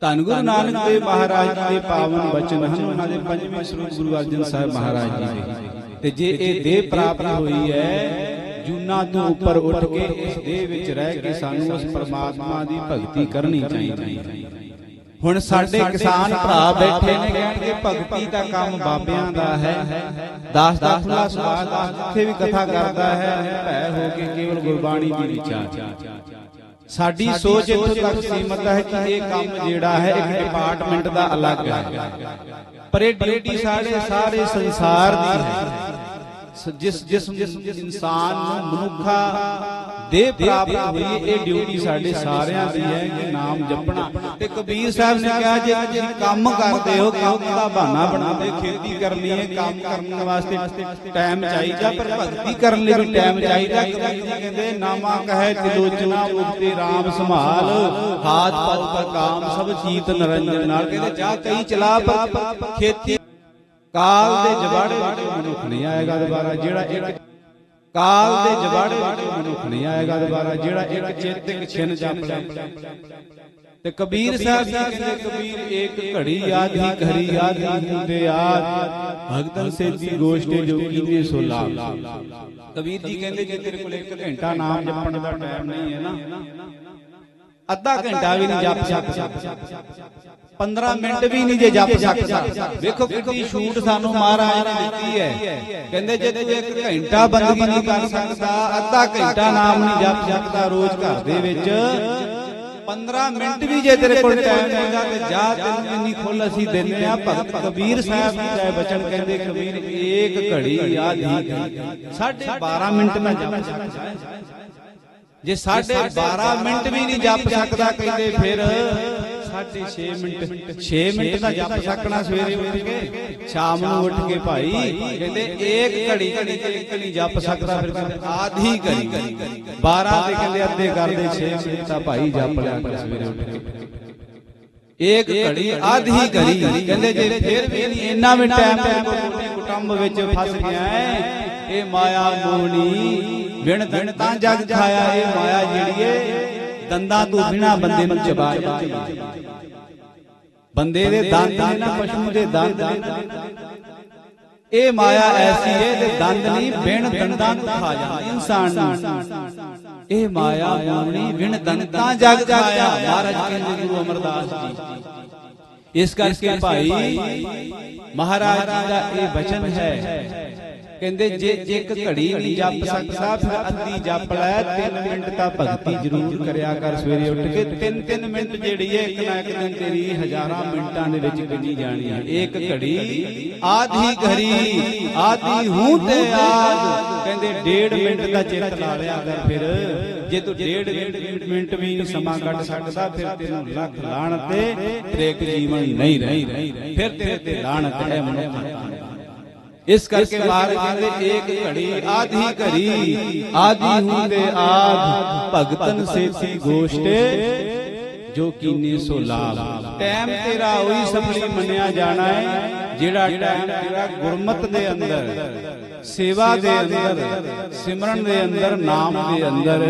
ਧੰਨ ਗੁਰੂ ਨਾਨਕ ਦੇਵ ਮਹਾਰਾਜ ਜੀ ਦੇ ਪਾਵਨ ਬਚਨ ਹਨ ਉਹਨਾਂ ਦੇ ਪੰਜਵੇਂ ਸਰੂਪ ਗੁਰੂ ਅਰਜਨ ਸਾਹਿਬ ਮਹਾਰਾਜ ਜੀ ਦੇ। ਤੇ ਜੇ ਇਹ ਦੇਹ ਪ੍ਰਾਪਤ ਹੋਈ ਹੈ ਜੂਨਾ ਤੋਂ ਉੱਪਰ ਉੱਠ ਕੇ ਇਸ ਦੇਹ ਵਿੱਚ ਰਹਿ ਕੇ ਸਾਨੂੰ ਉਸ ਪਰਮਾਤਮਾ ਦੀ ਭਗਤੀ ਕਰਨੀ ਚਾਹੀਦੀ ਹੈ। ਹੁਣ ਸਾਡੇ ਕਿਸਾਨ ਭਰਾ ਬੈਠੇ ਨੇ ਕਹਿਣਗੇ ਭਗਤੀ ਦਾ ਕੰਮ ਬਾਬਿਆਂ ਦਾ ਹੈ। ਦਾਸ ਦਾ ਖੁੱਲਾ ਸੁਭਾਅ ਦਾ ਜਿੱਥੇ ਵੀ ਕਥਾ ਕਰਦਾ ਹੈ ਭੈ ਹੋ ਕੇ ਕੇਵਲ ਗੁਰਬਾਣੀ ਦੀ ਵਿਚਾਰ। ਸਾਡੀ ਸੋਚ ਇੱਥੋਂ ਤੱਕ ਸੀਮਤ ਹੈ ਕਿ ਇਹ ਕੰਮ ਜਿਹੜਾ ਹੈ ਇੱਕ ਡਿਪਾਰਟਮੈਂਟ ਦਾ ਅਲੱਗ ਹੈ। ਪਰ ਇਹ ਡਿਊਟੀ ਸਾਡੇ ਸਾਰੇ ਸੰਸਾਰ ਦੀ ਹੈ। ਜਿਸ ਜਿਸ ਇਨਸਾਨ ਨੂੰ ਮਨੁੱਖਾ ਦੇਹ ਪ੍ਰਾਪਤ ਹੋਈ ਇਹ ਡਿਊਟੀ ਸਾਡੇ ਸਾਰਿਆਂ ਦੀ ਹੈ ਕਿ ਨਾਮ ਜਪਣਾ। ਤੇ ਕਬੀਰ ਸਾਹਿਬ ਨੇ ਕਿਹਾ ਜੇ ਤੁਸੀਂ ਕੰਮ ਕਰਦੇ ਹੋ ਕੰਮ ਦਾ ਬਹਾਨਾ ਬਣਾਉਂਦੇ ਖੇਤੀ ਕਰਨੀ ਹੈ ਕੰਮ ਕਰਨ ਵਾਸਤੇ ਟਾਈਮ ਚਾਹੀਦਾ ਪਰ ਭਗਤੀ ਕਰਨ ਲਈ ਵੀ ਟਾਈਮ ਚਾਹੀਦਾ। ਕਬੀਰ ਜੀ ਕਹਿੰਦੇ ਨਾਮਾ ਕਹੇ ਤਿਲੋਚਨਾ ਉਗਤੇ RAM ਸੰਭਾਲ। ਹਾਥ ਪਦ ਪਰ ਕਾਮ ਸਭ ਚੀਤ ਨਰੰਜਨ ਨਾਲ। ਕਹਿੰਦੇ ਜਾ ਕਈ ਚਲਾ ਪਰ ਖੇਤੀ ਕਾਲ ਦੇ ਜਵਾੜੇ ਮਨੁੱਖ ਨਹੀਂ ਆਏਗਾ ਦੁਬਾਰਾ। ਜਿਹੜਾ ਇੱਕ ਕਾਲ ਦੇ ਜਵਾੜੇ ਵਿੱਚ ਮਨੁੱਖ ਨਹੀਂ ਆਏਗਾ ਦੁਬਾਰਾ ਜਿਹੜਾ ਇੱਕ ਚਿੱਤ ਇੱਕ ਛਿਨ ਜਪ ਲੈ ਤੇ ਕਬੀਰ ਸਾਹਿਬ ਜੀ ਕਹਿੰਦੇ ਕਬੀਰ ਇੱਕ ਘੜੀ ਯਾਦ ਹੀ ਘੜੀ ਯਾਦ ਹੀ ਹੁੰਦੇ ਆਦ ਭਗਤਨ ਸੇਤੀ ਗੋਸ਼ਟੇ ਜੋ ਕੀਨੇ ਸੋ ਲਾਭ ਕਬੀਰ ਜੀ ਕਹਿੰਦੇ ਜੇ ਤੇਰੇ ਕੋਲ ਇੱਕ ਘੰਟਾ ਨਾਮ ਜਪਣ ਦਾ ਟਾਈਮ ਨਹੀਂ ਹੈ ਨਾ ਅੱਧਾ ਘੰਟਾ ਵੀ ਨਹੀਂ ਜਪ ਸਕਦਾ। 15 ਮਿੰਟ ਵੀ ਨਹੀਂ ਜੇ ਜਪ ਸਕਦਾ। ਵੇਖੋ ਕਿੰਨੀ ਛੂਟ ਸਾਨੂੰ ਮਹਾਰਾਜ ਨੇ ਦਿੱਤੀ ਹੈ। ਕਹਿੰਦੇ ਜੇ ਤੂੰ ਇੱਕ ਘੰਟਾ ਬੰਦਗੀ ਨਹੀਂ ਕਰ ਸਕਦਾ ਅੱਧਾ ਘੰਟਾ ਨਾਮ ਨਹੀਂ ਜਪ ਸਕਦਾ ਰੋਜ਼ ਘਰ ਦੇ ਵਿੱਚ। 15 ਮਿੰਟ ਵੀ ਜੇ ਤੇਰੇ ਕੋਲ ਟਾਈਮ ਹੈਗਾ ਤੇ ਜਾ ਤੈਨੂੰ ਇੰਨੀ ਖੁੱਲ ਅਸੀਂ ਦਿੰਦੇ ਆ ਭਗਤ ਕਬੀਰ ਸਾਹਿਬ ਜੀ ਦਾ ਬਚਨ ਕਹਿੰਦੇ ਕਬੀਰ ਏਕ ਘੜੀ ਆਧੀ ਸਾਢੇ 12 ਮਿੰਟ ਮੈਂ ਜਪ ਸਕਦਾ। ਜੇ ਸਾਢੇ 12 ਮਿੰਟ ਵੀ ਨਹੀਂ ਜਪ ਸਕਦਾ ਕਹਿੰਦੇ ਫਿਰ ਸਾਢੇ 6 ਮਿੰਟ। 6 ਮਿੰਟ ਦਾ ਜਪ ਸਕਣਾ ਸਵੇਰੇ ਉੱਠ ਕੇ ਸ਼ਾਮ ਨੂੰ ਉੱਠ ਕੇ ਭਾਈ ਕਹਿੰਦੇ ਏਕ ਘੜੀ ਘੜੀ ਤੇ ਇੱਕ ਨਹੀਂ ਜਪ ਸਕਦਾ ਫਿਰ ਆਧੀ ਘੜੀ। 12 ਤੇ ਕਹਿੰਦੇ ਅੱਧੇ ਕਰਦੇ 6 ਮਿੰਟ ਤਾਂ ਭਾਈ ਜਪ ਲਿਆ ਕਰ ਸਵੇਰੇ ਉੱਠ ਕੇ। ਏਕ ਘੜੀ ਆਧੀ ਘੜੀ। ਕਹਿੰਦੇ ਜੇ ਫਿਰ ਵੀ ਇੰਨਾ ਵੀ ਟਾਈਮ ਤੇ ਕੁਟੰਬ ਵਿੱਚ ਫਸ ਗਿਆ ਹੈ ਇਹ ਮਾਇਆ ਮੋਹਣੀ ਵਿਣ ਵਿਣ ਤਾਂ ਜਗ ਖਾਇਆ ਇਹ ਮਾਇਆ ਜਿਹੜੀ ਏ ਦੰਦਾਂ ਤੋਂ ਬਿਨਾ ਬੰਦੇ ਨੂੰ ਚਬਾ ਬੰਦੇ ਦੇ ਦੰਦ ਨੇ ਨਾ ਪਸ਼ੂ ਦੇ ਦੰਦ ਇਹ ਮਾਇਆ ਐਸੀ ਏ ਤੇ ਦੰਦ ਨਹੀਂ, ਬਿਨ ਦੰਦਾਂ ਨੂੰ ਖਾ ਜਾਂਦੀ ਇਨਸਾਨ ਨੂੰ। ਇਹ ਮਾਇਆ ਮੋਹਣੀ ਵਿਣ ਦੰਦਾਂ ਜਗ ਖਾਇਆ। ਮਹਾਰਾਜ ਕਹਿੰਦੇ ਗੁਰੂ ਅਮਰਦਾਸ ਜੀ। ਇਸ ਕਰਕੇ ਭਾਈ, ਮਹਾਰਾਜ ਜੀ ਦਾ ਇਹ ਬਚਨ ਹੈ ਕਹਿੰਦੇ ਜੇ ਜੇ ਇੱਕ ਘੜੀ ਨਹੀਂ ਜਪ ਸਕਦਾ ਫਿਰ ਅੱਧੀ ਜਪ ਲੈ 3 ਮਿੰਟ ਤਾਂ ਭਗਤੀ ਜ਼ਰੂਰ ਕਰਿਆ ਕਰ ਸਵੇਰੇ ਉੱਠ ਕੇ 3-3 ਮਿੰਟ ਜਿਹੜੀ ਹੈ ਇੱਕ ਨਾ ਇੱਕ ਦਿਨ ਤੇਰੀ ਹਜ਼ਾਰਾਂ ਮਿੰਟਾਂ ਦੇ ਵਿੱਚ ਗਿਣੀ ਜਾਣੀ ਹੈ। ਇੱਕ ਘੜੀ ਆਧੀ ਘੜੀ ਆਧੀ ਹੂੰ ਤੇ ਆਦ ਕਹਿੰਦੇ ਡੇਢ ਮਿੰਟ ਦਾ ਚਿੱਤ ਲਾ ਲਿਆ ਕਰ ਫਿਰ। ਜੇ ਤੂੰ ਡੇਢ ਮਿੰਟ ਵੀ ਸਮਾਂ ਕੱਢ ਸਕਦਾ ਫਿਰ ਤੈਨੂੰ ਲੱਖ ਲਾਣਤ ਤੇ ਤੇਰੇ ਇੱਕ ਜੀਵਨ ਨਹੀਂ ਰਹੀ ਫਿਰ ਤੇਰੇ ਤੇ ਲਾਣਤ ਹੈ ਮਨੁੱਖ ਇਸ ਕਰਕੇ ਮਹਾਰਾਜ ਕਹਿੰਦੇ ਏਕ ਘੜੀ ਆਧੀ ਘੜੀ ਆਧੀ ਹੁੰਦੇ ਆਧ ਭਗਤਨ ਸੇਤੀ ਗੋਸ਼ਟੇ ਜੋ ਕੀਨੇ ਸੋ ਲਾਭ ਟਾਈਮ ਤੇਰਾ ਉਹੀ ਸਫਲੀ ਮੰਨਿਆ ਜਾਣਾ ਹੈ ਜਿਹੜਾ ਟਾਈਮ ਤੇਰਾ ਗੁਰਮਤ ਦੇ ਅੰਦਰ ਸੇਵਾ ਦੇ ਅੰਦਰ ਸਿਮਰਨ ਦੇ ਅੰਦਰ ਨਾਮ ਦੇ ਅੰਦਰ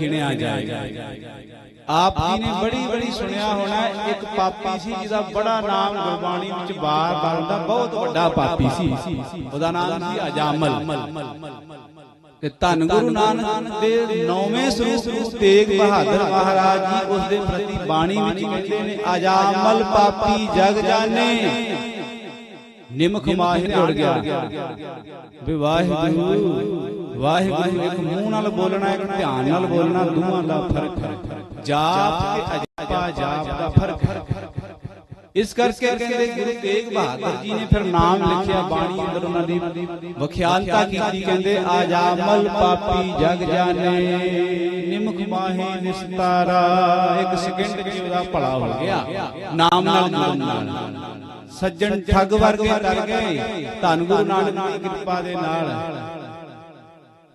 ਗਿਣਿਆ ਜਾਏਗਾ ਆਪ ਜੀ ਨੇ ਬੜੀ ਬੜੀ ਸੁਣਿਆ ਹੋਣਾ ਇੱਕ ਪਾਪੀ ਸੀ ਜਿਹਦਾ ਬੜਾ ਨਾਮ ਗੁਰਬਾਣੀ ਵਿੱਚ ਬਾਰ-ਬਾਰ ਦਾ ਬਹੁਤ ਵੱਡਾ ਪਾਪੀ ਸੀ। ਉਹਦਾ ਨਾਮ ਸੀ ਅਜਾਮਲ। ਤੇ ਧੰਨ ਗੁਰੂ ਨਾਨਕ ਦੇ ਨੌਵੇਂ ਸਰੂਪ ਤੇਗ ਬਹਾਦਰ ਮਹਾਰਾਜ ਜੀ ਉਸ ਦੇ ਪ੍ਰਤੀ ਬਾਣੀ ਵਿੱਚ ਕਹਿੰਦੇ ਨੇ ਅਜਾਮਲ ਪਾਪੀ ਜਗ ਜਾਣੇ। ਨਿਮਖ ਮਾਹਿ ਜੁੜ ਗਿਆ। ਵਾਹਿਗੁਰੂ ਵਾਹਿਗੁਰੂ ਇੱਕ ਮੂੰਹ ਨਾਲ ਬੋਲਣਾ ਇੱਕ ਧਿਆਨ ਨਾਲ ਬੋਲਣਾ ਦੋਵਾਂ ਦਾ ਫ਼ਰਕ ਹੈ। ਜਾਪ ਤੇ ਅਜਪਾ ਜਾਪ ਦਾ ਫ਼ਰਕ। ਹੈ ਇਸ ਕਰਕੇ ਕਹਿੰਦੇ ਗੁਰੂ ਤੇਗ ਬਹਾਦਰ ਜੀ ਨੇ ਫਿਰ ਨਾਮ ਲਿਖਿਆ ਬਾਣੀ ਅੰਦਰ ਉਹਨਾਂ ਦੀ। ਵਿਖਿਆਨਤਾ ਕੀਤੀ, ਕਹਿੰਦੇ ਆਜਾਮਲ ਪਾਪੀ ਜਗ ਜਾਣੇ, ਨਿਮਖ ਮਾਹੀ ਨਿਸਤਾਰਾ। ਇੱਕ ਸਕਿੰਟ ਚ ਉਹਦਾ ਭਲਾ ਹੋ ਗਿਆ। ਨਾਮ ਨਾਲ ਜੁੜਨ ਨਾਲ। ਸੱਜਣ ਠੱਗ ਵਰਗੇ ਤਰ ਗਏ। ਧੰਨ ਗੁਰੂ ਨਾਨਕ ਦੀ ਕਿਰਪਾ ਦੇ ਨਾਲ।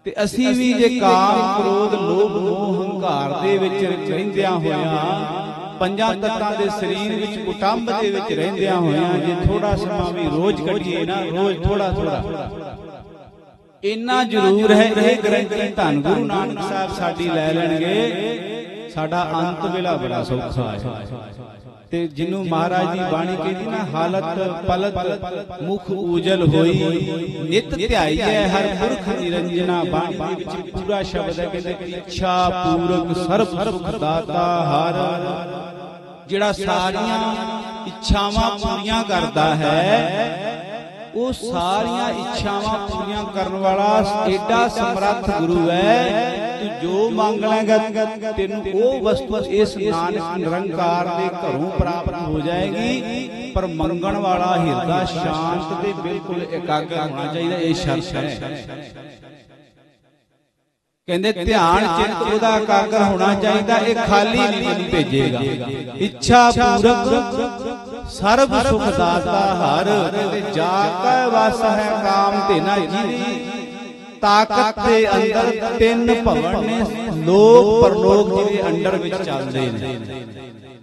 ਤੇ ਅਸੀਂ ਵੀ ਜੇ ਕਾਮ, ਕ੍ਰੋਧ, ਲੋਭ, ਮੋਹ ਹੰਕਾਰ ਦੇ ਵਿੱਚ ਰਹਿੰਦਿਆਂ ਹੋਇਆਂ, ਪੰਜਾਂ ਤੱਤਾਂ ਦੇ ਸਰੀਰ ਵਿੱਚ ਕੁਟੰਬ ਦੇ ਵਿੱਚ ਰਹਿੰਦਿਆਂ ਹੋਇਆਂ, ਜੇ ਥੋੜਾ ਸਮਾਂ ਵੀ ਰੋਜ਼ ਕੱਢੀਏ ਨਾ, ਰੋਜ਼ ਥੋੜਾ ਥੋੜਾ ਇੰਨਾ ਜ਼ਰੂਰ ਹੈ ਇਹ ਗਰੰਟੀ ਧੰਨ ਗੁਰੂ ਨਾਨਕ ਸਾਹਿਬ ਸਾਡੀ ਲੈ ਲੈਣਗੇ, ਸਾਡਾ ਅੰਤ ਵੇਲਾ ਬੜਾ ਸੌਖਾ ਹੈ। ਤੇ ਜਿਹਨੂੰ ਮਹਾਰਾਜ ਦੀ ਬਾਣੀ ਕਹਿੰਦੀ ਨਾ, ਹਾਲਤ, ਪਲਤ, ਮੁਖ ਉਜਲ ਹੋਈ, ਨਿਤ ਧਿਆਈਐ ਹਰ ਪੁਰਖ ਨਿਰੰਜਨਾ ਬਾਣੀ ਦੇ ਵਿੱਚ ਪੂਰਾ ਸ਼ਬਦ ਹੈ, ਕਹਿੰਦੇ ਇੱਛਾ ਪੂਰਕ ਸਰਬ ਸੁਖ ਦਾਤਾ ਹਰ। ਜਿਹੜਾ ਸਾਰੀਆਂ ਇੱਛਾਵਾਂ ਪੂਰੀਆਂ ਕਰਦਾ ਹੈ ਉਹ ਸਾਰੀਆਂ ਇੱਛਾਵਾਂ ਪੂਰੀਆਂ ਕਰਨ ਵਾਲਾ ਏਡਾ ਸਮਰੱਥ ਗੁਰੂ ਹੈ ਤੂੰ ਜੋ ਮੰਗ ਲੇਗਾ ਤੈਨੂੰ ਉਹ ਵਸਤੂ ਇਸ ਨਾਨਕ ਨਿਰੰਕਾਰ ਦੇ ਘਰੋਂ ਪ੍ਰਾਪਤ ਹੋ ਜਾਏਗੀ ਪਰ ਮੰਗਣ ਵਾਲਾ ਹਿਰਦਾ ਸ਼ਾਂਤ ਤੇ ਬਿਲਕੁਲ ਇਕਾਗਰ ਹੋਣਾ ਚਾਹੀਦਾ ਇਹ ਸ਼ਰਤ ਹੈ। ਕਹਿੰਦੇ ਧਿਆਨ ਚਿੰਤ ਉਹਦਾ ਇਕਾਗਰ ਹੋਣਾ ਚਾਹੀਦਾ ਇਹ ਖਾਲੀ ਨਹੀਂ ਭੇਜੇਗਾ। ਇੱਛਾ ਪੂਰਕ ਸਰਬ ਸੁਖ ਦਾਤਾ ਹਰ ਕਹਿੰਦੇ ਜਾ ਕੈ ਵਸ ਹੈ ਕਾਮ ਤੇ ਨਾ ਜੀ ਤਾਕਤ ਦੇ ਅੰਦਰ ਤਿੰਨ ਭਵਨ ਨੇ, ਲੋਕ ਪਰਲੋਕ ਜਿਹਦੇ ਅੰਡਰ ਵਿੱਚ ਚੱਲਦੇ ਨੇ।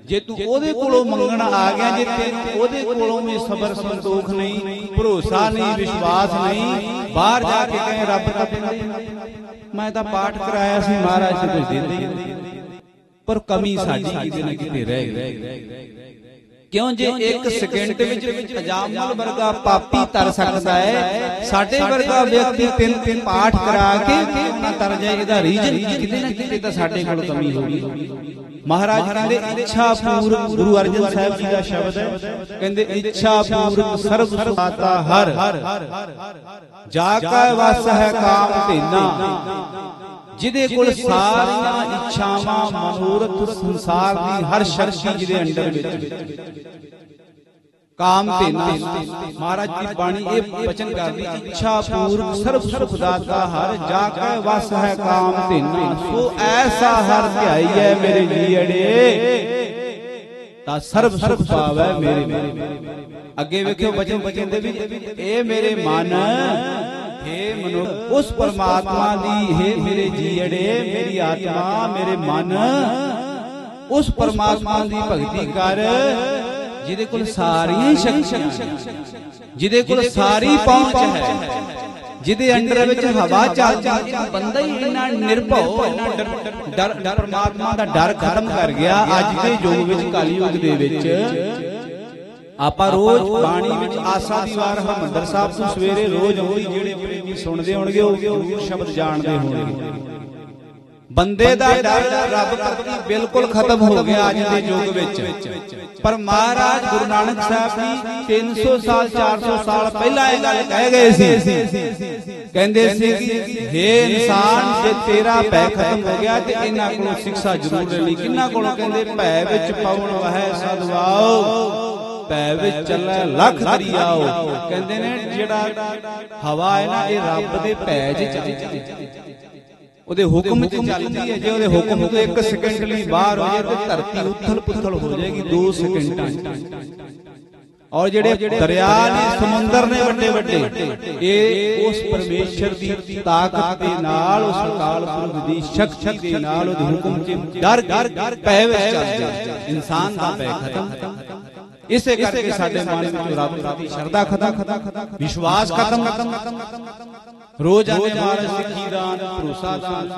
ਜੇ ਤੂੰ ਉਹਦੇ ਕੋਲੋਂ ਮੰਗਣ ਆ ਗਿਆ, ਜੇ ਤੈਨੂੰ ਉਹਦੇ ਕੋਲੋਂ ਵੀ ਸਬਰ ਸੰਤੋਖ ਨਹੀਂ, ਭਰੋਸਾ ਨਹੀਂ, ਵਿਸ਼ਵਾਸ ਨਹੀਂ, ਬਾਹਰ ਜਾ ਕੇ ਕਹੇ, ਰੱਬ ਤਾਂ ਮੈਂ ਤਾਂ ਪਾਠ ਕਰਾਇਆ ਸੀ, ਮਹਾਰਾਜ ਜੀ ਕੁਝ ਦਿੰਦੇ ਪਰ ਕਮੀ ਸਾਡੀ ਕਿਤੇ ਨਾ ਕਿਤੇ ਰਹਿ ਗਈ। ਕਿਉਂ ਜੇ ਇੱਕ ਸਕਿੰਟ ਵਿੱਚ ਅਜਾਮਲ ਵਰਗਾ ਪਾਪੀ ਤਰ ਸਕਦਾ ਹੈ। ਸਾਡੇ ਵਰਗਾ ਵਿਅਕਤੀ ਤਿੰਨ ਤਿੰਨ ਪਾਠ ਕਰਾ ਕੇ ਨਾ ਤਰ ਜਾਏ ਇਹਦਾ ਰੀਜਨ ਕਿਤੇ ਨਾ ਕਿਤੇ ਤਾਂ ਸਾਡੇ ਕੋਲ ਕਮੀ ਹੋਗੀ ਮਹਾਰਾਜ ਕਹਿੰਦੇ ਇੱਛਾ ਪੂਰਕ ਗੁਰੂ ਅਰਜਨ ਸਾਹਿਬ ਜੀ ਦਾ ਸ਼ਬਦ ਹੈ। ਕਹਿੰਦੇ ਇੱਛਾ ਪੂਰਕ ਸਰਬ ਸੁਖਾਤਾ ਹਰ। ਜਾ ਕੈ ਵਸ ਹੈ ਕਾਮ ਧੇਨਾ। ਜਿਹਦੇ ਕੋਲ ਸਾਰੀਆਂ ਇੱਛਾਵਾਂ ਮਨੋਰਥ ਸੰਸਾਰ ਦੀ ਹਰ ਸ਼ਕਤੀ ਜਿਹਦੇ ਅੰਡਰ ਵਿੱਚ ਕਾਮ ਧੇਨਾ ਮਹਾਰਾਜ ਦੀ ਬਾਣੀ ਇਹ ਬਚਨ ਕਰਦੀ ਇੱਛਾ ਪੂਰਕ ਸਰਬ ਸੁਖ ਦਾਤਾ ਹਰ ਜਾ ਕੇ ਵਸ ਹੈ ਕਾਮ ਧੇਨਾ ਸੋ ਐਸਾ ਹਰ ਧਿਆਈ ਹੈ ਮੇਰੇ ਜੀੜੇ ਤਾਂ ਸਰਬ ਸੁਖ ਪਾਵੈ ਮੇਰੇ ਅੱਗੇ ਵੇਖਿਓ ਬਚਨ ਬਚਨ ਦੇ ਵਿੱਚ ਇਹ ਮੇਰੇ ਮਨ ਹੇ ਮਨੁ ਉਸ ਪਰਮਾਤਮਾ ਦੀ ਹੇ ਮੇਰੇ ਜੀੜੇ ਮੇਰੀ ਆਤਮਾ ਮੇਰੇ ਮਨ ਉਸ ਪਰਮਾਤਮਾ ਦੀ ਭਗਤੀ ਕਰ ਜਿਹਦੇ ਕੋਲ ਸਾਰੀਆਂ ਸ਼ਕਤੀਆਂ ਜਿਹਦੇ ਕੋਲ ਸਾਰੀ ਪਹੁੰਚ ਹੈ ਜਿਹਦੇ ਅੰਡਰ ਵਿੱਚ ਹਵਾ ਚੱਲਦੀ ਹੈ ਬੰਦਾ ਹੀ ਇੰਨਾ ਨਿਰਭਉ ਇੰਨਾ ਡਰ ਪਰਮਾਤਮਾ ਦਾ ਡਰ ਖਤਮ ਕਰ ਗਿਆ ਅੱਜ ਦੇ ਯੁੱਗ ਵਿੱਚ ਕਲੀ ਦੇ ਵਿੱਚ ਆਪਾਂ ਰੋਜ਼ ਬਾਣੀ ਵਿੱਚ ਆਸਾ ਦੀ ਵਾਰ ਹਰਮੰਦਰ ਸਾਹਿਬ ਤੋਂ ਸਵੇਰੇ ਰੋਜ਼ ਆਉਂਦੀ ਜਿਹੜੇ ਪ੍ਰੇਮੀ ਸੁਣਦੇ ਹੋਣਗੇ ਉਹ ਜ਼ਰੂਰ ਸ਼ਬਦ ਜਾਣਦੇ ਹੋਣਗੇ। ਬੰਦੇ ਦਾ ਡਰ ਰੱਬ ਪ੍ਰਤੀ ਬਿਲਕੁਲ ਖਤਮ ਹੋ ਗਿਆ ਅੱਜ ਦੇ ਯੁੱਗ ਵਿੱਚ। ਪਰ ਮਹਾਰਾਜ ਗੁਰੂ ਨਾਨਕ ਸਾਹਿਬ ਜੀ 300 ਸਾਲ 400 ਸਾਲ ਪਹਿਲਾਂ ਇਹ ਗੱਲ ਕਹਿ ਗਏ ਸੀ। ਕਹਿੰਦੇ ਸੀ ਕਿ हे ਇਨਸਾਨ ਜੇ ਤੇਰਾ ਭੈ ਖਤਮ ਹੋ ਗਿਆ ਤੇ ਇਹਨਾਂ ਕੋਲੋਂ ਸਿੱਖਿਆ ਜ਼ਰੂਰ ਲੈ ਲਈ ਕਿੰਨਾ ਕੋਲੋਂ ਕਹਿੰਦੇ ਭੈ ਵਿੱਚ ਪਵਨ ਵਹੈ ਸਦਵਾਓ। ਭੈ ਵਿੱਚ ਚੱਲੈ ਲੱਖ ਦਰਿਆਓ ਕਹਿੰਦੇ ਨੇ ਜਿਹੜਾ ਹਵਾ ਹੈ ਨਾ ਇਹ ਰੱਬ ਦੇ ਭੈ 'ਚ ਚੱਲਦੀ ਉਹਦੇ ਹੁਕਮ 'ਚ ਚੱਲਦੀ ਹੈ। ਜੇ ਉਹਦੇ ਹੁਕਮ ਤੋਂ 1 ਸਕਿੰਟ ਲਈ ਬਾਹਰ ਹੋ ਜਾਏ ਤੇ ਧਰਤੀ ਉਥਲ ਪੁਥਲ ਹੋ ਜਾਏਗੀ 2 ਸਕਿੰਟਾਂ 'ਚ। ਔਰ ਜਿਹੜੇ ਦਰਿਆ ਨੇ ਸਮੁੰਦਰ ਨੇ ਵੱਡੇ ਵੱਡੇ ਇਹ ਉਸ ਪਰਮੇਸ਼ਰ ਦੀ ਤਾਕਤ ਦੇ ਨਾਲ ਉਸ ਅਕਾਲ ਪੁਰਖ ਦੀ ਸ਼ਕਤੀ ਦੇ ਨਾਲ ਉਹਦੇ ਹੁਕਮ 'ਚ ਡਰ ਪੈ ਵਿੱਚ ਚੱਲਦੇ ਇਨਸਾਨ ਦਾ ਭੈ ਖਤਮ। ਇਸੇ ਕਰਕੇ ਸਾਡੇ ਮਨ ਵਿੱਚ ਰੱਬ ਪ੍ਰਤੀ ਸ਼ਰਧਾ ਖਤਮ ਵਿਸ਼ਵਾਸ ਖਤਮ ਰੋਜ਼ ਆਨੇ ਮਾਰ ਸਿੱਖੀ ਦਾਨ ਭਰੋਸਾ ਦਾਨ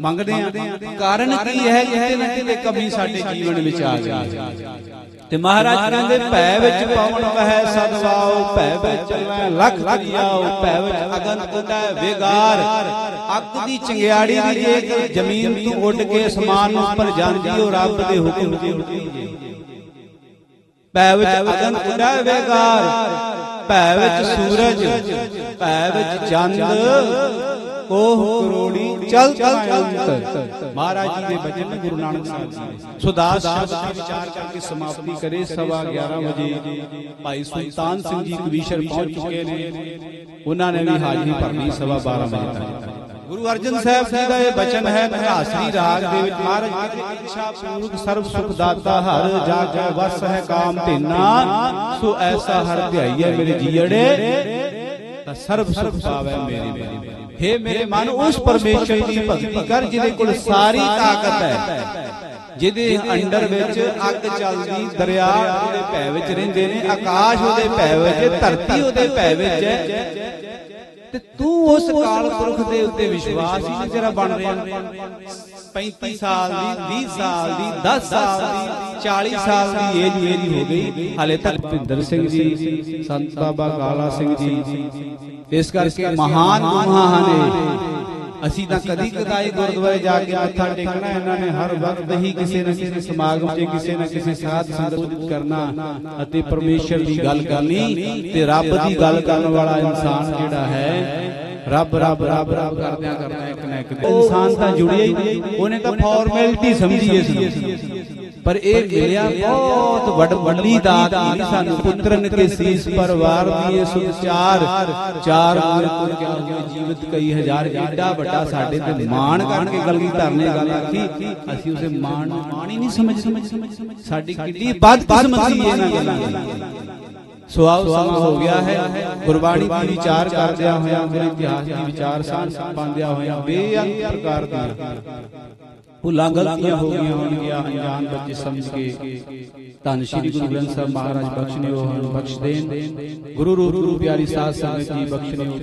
ਮੰਗਦੇ ਆ ਕਾਰਨ ਕੀ ਹੈ ਕਿਤੇ ਨਾ ਕਿਤੇ ਕਮੀ ਸਾਡੇ ਜੀਵਨ ਵਿੱਚ ਆ ਗਈ ਤੇ ਮਹਾਰਾਜ ਕਹਿੰਦੇ ਭੈ ਵਿੱਚ ਪਵਨ ਵਹਿ ਸਦਵਾਓ ਭੈ ਵਿੱਚ ਚੱਲੈ ਲੱਖ ਦਰਿਆਓ ਭੈ ਵਿੱਚ ਅਗਨ ਕੁੰਡਾ ਵਿਗਾਰ ਅੱਗ ਦੀ ਚੰਗਿਆੜੀ ਦੀ ਜੇ ਜ਼ਮੀਨ ਤੋਂ ਉੱਡ ਕੇ ਅਸਮਾਨ ਉੱਪਰ ਜਾਂਦੀ ਉਹ ਰੱਬ ਦੇ ਹੁਕਮ ਤੇ ਉੱਡਦੀ ਜੇ ਭੈ ਵਿੱਚ ਅਗਨ ਕੁੰਡਾ ਵਿਗਾਰ ਭੈ ਵਿੱਚ ਸੂਰਜ ਭੈ ਵਿੱਚ ਚੰਦ ਕੋਹ ਕਰੋੜੀ ਚਲ ਚਲ ਅੰਤ ਮਹਾਰਾਜ ਜੀ ਦੇ ਬਚਨ ਨੇ ਗੁਰੂ ਨਾਨਕ ਸਾਹਿਬ ਜੀ ਸੋ ਦਾਸ ਸ਼ਬਦ ਤੇ ਵਿਚਾਰ ਕਰਕੇ ਸਮਾਪਤੀ ਕਰੇ, ਸਵਾ 11 ਵਜੇ ਭਾਈ ਸੁਲਤਾਨ ਸਿੰਘ ਜੀ ਕਵੀਸ਼ਰ ਪਹੁੰਚ ਗੁਰੂ ਅਰਜਨ ਸਾਹਿਬ ਜੀ ਦਾ ਇਹ ਬਚਨ ਹੈ ਨਿਹਾਸਰੀ ਰਾਗ ਦੇ ਵਿੱਚ ਮਹਾਰਾਜ ਕਹਿੰਦੇ ਇੱਛਾ ਪੂਰਕ ਸਰਬ ਸੁਖ ਦਾਤਾ ਹਰ ਜਾ ਕੇ ਵਸ ਹੈ ਕਾਮ ਧੇਨਾ, ਸੋ ਐਸਾ ਹਰ ਧਿਆਈਐ ਮੇਰੇ ਜੀੜੇ ਤਾਂ ਸਰਬ ਸੁਖ ਪਾਵੈ ਮੇਰੇ ਹੇ ਮੇਰੇ ਮਨ, ਉਸ ਪਰਮੇਸ਼ਰ ਦੀ ਭਗਤੀ ਕਰ, ਜਿਹਦੇ ਕੋਲ ਸਾਰੀ ਤਾਕਤ ਹੈ, ਜਿਹਦੇ ਅੰਡਰ ਵਿੱਚ ਅੱਗ ਚੱਲਦੀ ਦਰਿਆ ਉਹਦੇ ਭੈ ਵਿੱਚ ਰਹਿੰਦੇ ਨੇ, ਆਕਾਸ਼ ਉਹਦੇ ਭੈ ਵਿੱਚ, ਧਰਤੀ ਉਹਦੇ ਭੈ ਵਿੱਚ ਹੈ। ਤੇ ਤੂੰ ਉਸ ਕਾਲ ਪੁਰਖ ਦੇ ਉੱਤੇ ਵਿਸ਼ਵਾਸ ਹੀ ਤੇਰਾ ਬਣ ਰਿਹਾ। 35 ਸਾਲ ਦੀ 20 ਸਾਲ ਦੀ 10 ਸਾਲ ਦੀ 40 ਸਾਲ ਦੀ ਏਜ ਮੇਰੀ ਹੋ ਗਈ। ਹਾਲੇ ਤੱਕ ਭਿੰਦਰ ਸਿੰਘ ਜੀ, ਸੰਤ ਬਾਬਾ ਕਾਲਾ ਸਿੰਘ ਜੀ, ਇਸ ਕਰਕੇ ਮਹਾਨ ਗੁਰੂਆਂ ਨੇ ਅਸੀਂ ਤਾਂ ਕਦੀ ਕਦਾਈ ਗੁਰਦੁਆਰੇ ਜਾ ਕੇ ਮੱਥਾ ਟੇਕਣਾ ਇਹਨਾਂ ਨੇ ਹਰ ਵਕਤ ਹੀ ਕਿਸੇ ਨਾ ਕਿਸੇ ਸਮਾਗਮ 'ਚ ਕਿਸੇ ਨਾ ਕਿਸੇ ਸਾਧ ਸੰਗਤ ਕਰਨਾ ਅਤੇ ਪਰਮੇਸ਼ਰ ਦੀ ਗੱਲ ਕਰਨੀ ਤੇ ਰੱਬ ਦੀ ਗੱਲ ਕਰਨ ਵਾਲਾ ਇਨਸਾਨ ਜਿਹੜਾ ਹੈ ਰੱਬ ਰੱਬ ਰੱਬ ਰੱਬ ਕਰਦਿਆਂ ਕਰਦਿਆਂ ਇੱਕ ਨਾ ਇੱਕ ਇਨਸਾਨ ਤਾਂ ਜੁੜਿਆ ਹੀ ਨਹੀਂ। ਉਹਨੇ ਤਾਂ ਫਾਰਮੈਲਿਟੀ ਸਮਝੀ ਇਸ ਨੂੰ ਪਰ ਇਹ ਮਿਲਿਆ ਬਹੁਤ ਵੱਡ ਵੱਡੀ ਦਾਤ ਮਿਲੀ ਸਾਨੂੰ ਪੁੱਤਰਨ ਕੇ ਸੀਸ ਪਰਵਾਰ ਦੀਏ ਸੁਚਾਰ ਚਾਰ ਮੂਲ ਤੁਰ ਕਿਆ ਹੋਏ ਜੀਵਤ ਕਈ ਹਜ਼ਾਰ ਏਡਾ ਵੱਡਾ ਸਾਡੇ ਤੇ ਮਾਣ ਕਰਕੇ ਗਲਗੀ ਧਰਨੇ ਗੱਲ ਆਖੀ ਅਸੀਂ ਉਸੇ ਮਾਣ ਨੂੰ ਮਾਣ ਹੀ ਨਹੀਂ ਸਮਝ ਸਮਝ ਸਾਡੀ ਕਿੱਡੀ ਬਦ ਕਿਸਮਤੀ ਇਹਨਾਂ ਗੱਲਾਂ ਦੀ ਸੋ ਆਓ ਸਮਾਂ ਹੋ ਗਿਆ ਹੈ ਗੁਰਬਾਣੀ ਦੀ ਵਿਚਾਰ ਕਰਦਿਆਂ ਹੋਇਆਂ ਗੁਰ ਇਤਿਹਾਸ ਦੀ ਵਿਚਾਰ ਸਾਂਝ ਪਾਉਂਦਿਆਂ ਹੋਇਆਂ ਬੇਅੰਤ ਪ੍ਰਕਾਰ ਦੀਆਂ ਭੁੱਲਾਂ ਗਲਤੀਆਂ ਹੋ ਗਈਆਂ ਹੋਣਗੀਆਂ ਅਣਜਾਣ ਬੱਚੇ ਸਮਝ ਕੇ। ਧੰਨ ਸ਼੍ਰੀ ਗੁਰੂ ਗ੍ਰੰਥ ਸਾਹਿਬ ਮਹਾਰਾਜ ਬਖਸ਼ਣਿਓ ਹਨ ਬਖਸ਼ ਦੇਣ। ਗੁਰੂ ਰੂਪ ਪਿਆਰੀ ਸਾਧ ਸੰਗਤ ਜੀ ਬਖਸ਼ਣਿਓ